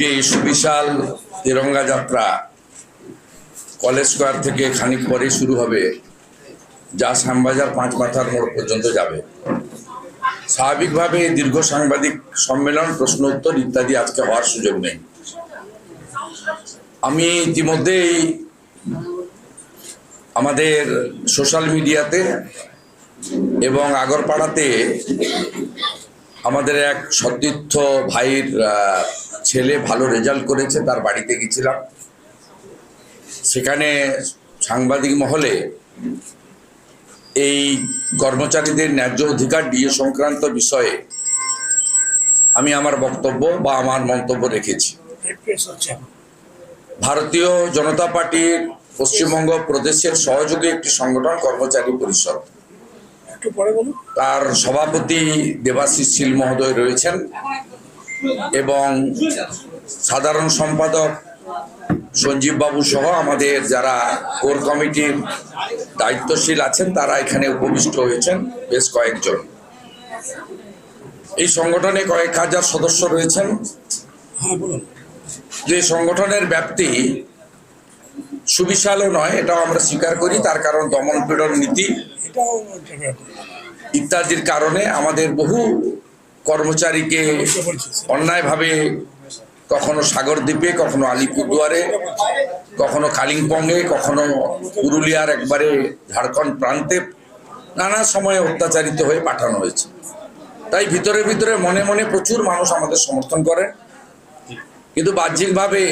যে সুবিশাল তিরঙ্গা যাত্রা কলেজ স্কোয়ার থেকে খানিক পরে শুরু হবে, যা শ্যামবাজার পাঁচ মাথার মোড় পর্যন্ত যাবে। স্বাভাবিকভাবে দীর্ঘ সাংবাদিক সম্মেলন, প্রশ্ন উত্তর ইত্যাদি আজকে হওয়ার সুযোগ নেই। আমি ইতিমধ্যেই আমাদের সোশ্যাল মিডিয়াতে এবং আগরপাড়াতে আমাদের এক সতীর্থ ভাইয়ের ছেলে ভালো রেজাল্ট করেছে তার বাড়িতে গেছিলাম। সেখানে সাংবাদিক মহলে এই কর্মচারীদের ন্যায্য অধিকার ডিএ সংক্রান্ত বিষয়ে আমি আমার বক্তব্য বা আমার মন্তব্য রেখেছি। ভারতীয় জনতা পার্টির পশ্চিমবঙ্গ প্রদেশের সহযোগী একটি সংগঠন কর্মচারী পরিষদ। তার সভাপতি দেবাশিস শীল মহোদয় রয়েছেন। এবং সাধারণ সম্পাদক সঞ্জীব বাবু সহ আমাদের যারা কোর কমিটির দায়িত্বশীল আছেন তারা এখানে উপবিষ্ট হয়েছেন বেশ কয়েকজন। এই সংগঠনে কয়েক হাজার সদস্য রয়েছেন। হ্যাঁ যে সংগঠনের ব্যাপ্তি সুবিশালও নয় এটাও আমরা স্বীকার করি তার কারণ দমন পীড়ন নীতি। ইত্যাদির কারণে আমাদের বহু কর্মচারীকে। অন্যায়ভাবে কখনো সাগরদ্বীপে কখনো আলিপুরদুয়ারে, কখনো কালিম্পংয়ে, কখনো পুরুলিয়ার একবারে ঝাড়খণ্ড প্রান্তে নানা সময়ে অত্যাচারিত হয়ে পাঠানো হয়েছে। তাই ভিতরে ভিতরে মনে মনে প্রচুর মানুষ আমাদের সমর্থন করেন। কিন্তু বাহ্যিকভাবে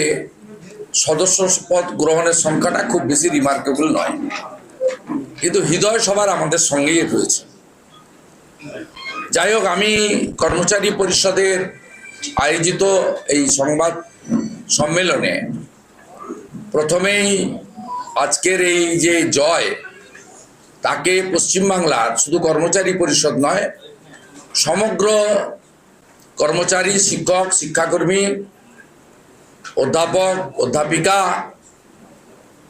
সদস্য পদ গ্রহণের সংখ্যাটা খুব বেশি রিমার্কেবল নয়। কিন্তু হৃদয় সবার আমাদের সঙ্গেই রয়েছে। যাই হোক, আমি কর্মচারী পরিষদের আয়োজিত এই সংবাদ সম্মেলনে প্রথমেই আজকের এই যে জয়, তাকে পশ্চিমবাংলার শুধু কর্মচারী পরিষদ নয়, সমগ্র কর্মচারী, শিক্ষক, শিক্ষাকর্মী, অধ্যাপক, অধ্যাপিকা,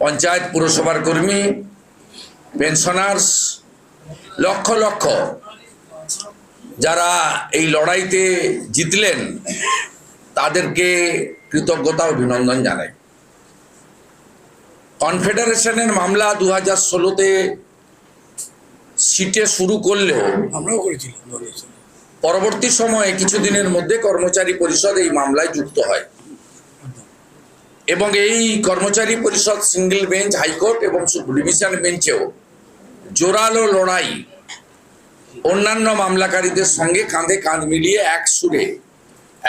পঞ্চায়েত পুরসভার কর্মী, পেনশনার্স, লক্ষ লক্ষ যারা এই লড়াইতে জিতলেন তাদেরকে কৃতজ্ঞতা অভিনন্দন জানাই কনফেডারেশনের মামলা দু হাজার ষোলোতে সিটে শুরু করলেও আমরাও ষোলো। পরবর্তী সময়ে কিছুদিনের মধ্যে কর্মচারী পরিষদ এই মামলায় যুক্ত হয় এবং এই কর্মচারী পরিষদ সিঙ্গেল বেঞ্চ হাইকোর্ট এবং ডিভিশন বেঞ্চেও জোরালো লড়াই অন্যান্য মামলাকারীদের সঙ্গে কাঁধে কাঁধ মিলিয়ে এক সুরে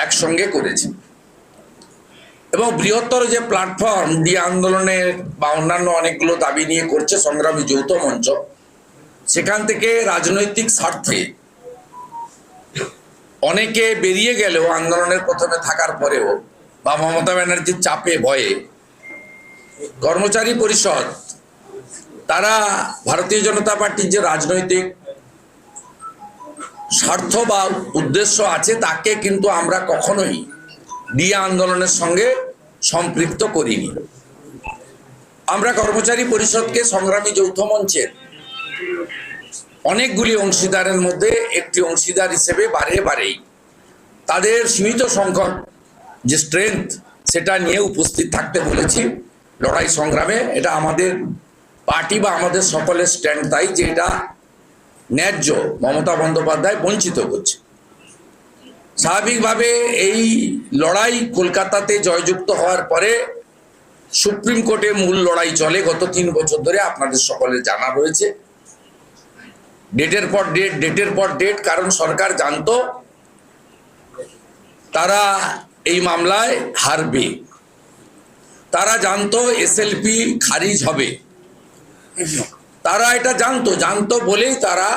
একসঙ্গে করেছে। এবং বৃহত্তর যে প্ল্যাটফর্ম দিয়ে আন্দোলনের বা অন্যান্য অনেকগুলো দাবি নিয়ে করছে সংগ্রামী যৌথ মঞ্চ, সেখান থেকে রাজনৈতিক স্বার্থে অনেকে বেরিয়ে গেলেও আন্দোলনের প্রথমে থাকার পরেও বা মমতা ব্যানার্জির চাপে, ভয়ে কর্মচারী পরিষদ, তারা ভারতীয় জনতা পার্টির যে রাজনৈতিক স্বার্থ বা উদ্দেশ্য আছে তাকে কিন্তু আমরা কখনোই ডিএ আন্দোলনের সঙ্গে সম্পৃক্ত করিনি। আমরা কর্মচারী পরিষদকে সংগ্রামী যৌথ মঞ্চের অনেকগুলি অংশীদারের মধ্যে একটি অংশীদার হিসেবে বারে বারেই তাদের সীমিত সংখ্যক যে স্ট্রেংথ সেটা নিয়ে উপস্থিত থাকতে বলেছি লড়াই সংগ্রামে। এটা আমাদের পার্টি বা আমাদের সকলের স্ট্যান্ড তাই যে এটা ন্যায্য, মমতা বন্দ্যোপাধ্যায় বঞ্চিত করছে। স্বাভাবিকভাবে এই লড়াই কলকাতাতে জয়যুক্ত হওয়ার পরে সুপ্রিম কোর্টে মূল লড়াই চলে, গত তিন বছর ধরে আপনাদের সকলের জানা রয়েছে। ডেটের পর ডেট, ডেটের পর ডেট, কারণ সরকার জানত তারা এই মামলায় হারবে। তারা জানতো এসএলপি খারিজ হবে। তারা এটা জানতো জানতো বলেই তারা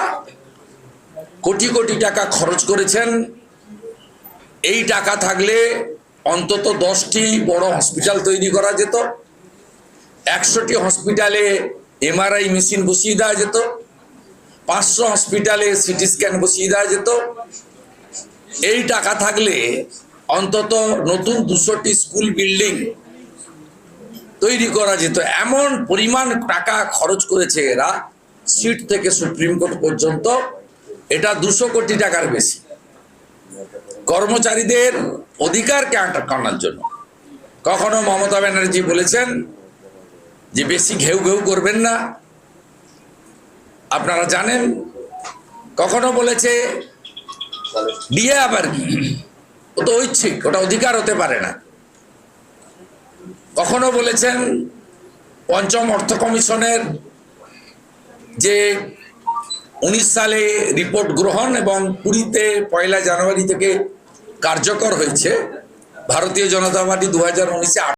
কোটি কোটি টাকা খরচ করেছেন। এই টাকা থাকলে অন্তত দশটি বড় হসপিটাল তৈরি করা যেত, একশোটি হসপিটালে এমআরআই মেশিন বসিয়ে দেওয়া যেত, পাঁচশো হসপিটালে সিটি স্ক্যান বসিয়ে দেওয়া যেত। এই টাকা থাকলে অন্তত নতুন দুশোটি স্কুল বিল্ডিং তৈরি করা যেত। এমন পরিমাণ টাকা খরচ করেছে এরা, সিট থেকে সুপ্রিম কোর্ট পর্যন্ত। এটা দুশো কোটি টাকার বেশি। কর্মচারীদের অধিকারকে আটকানোর জন্য। কখনো মমতা ব্যানার্জি বলেছেন যে, বেশি ঘেউ ঘেউ করবেন না। আপনারা জানেন, কখনো বলেছে, বিয়ে আবার কি? ও তো ঐচ্ছিক, ওটা অধিকার হতে পারে না। কখনো বলেছেন পঞ্চম অর্থ কমিশনের যে উনিশ সালে রিপোর্ট গ্রহণ এবং কুড়িতে পয়লা জানুয়ারি থেকে কার্যকর হয়েছে, ভারতীয় জনতা পার্টি দু হাজার উনিশে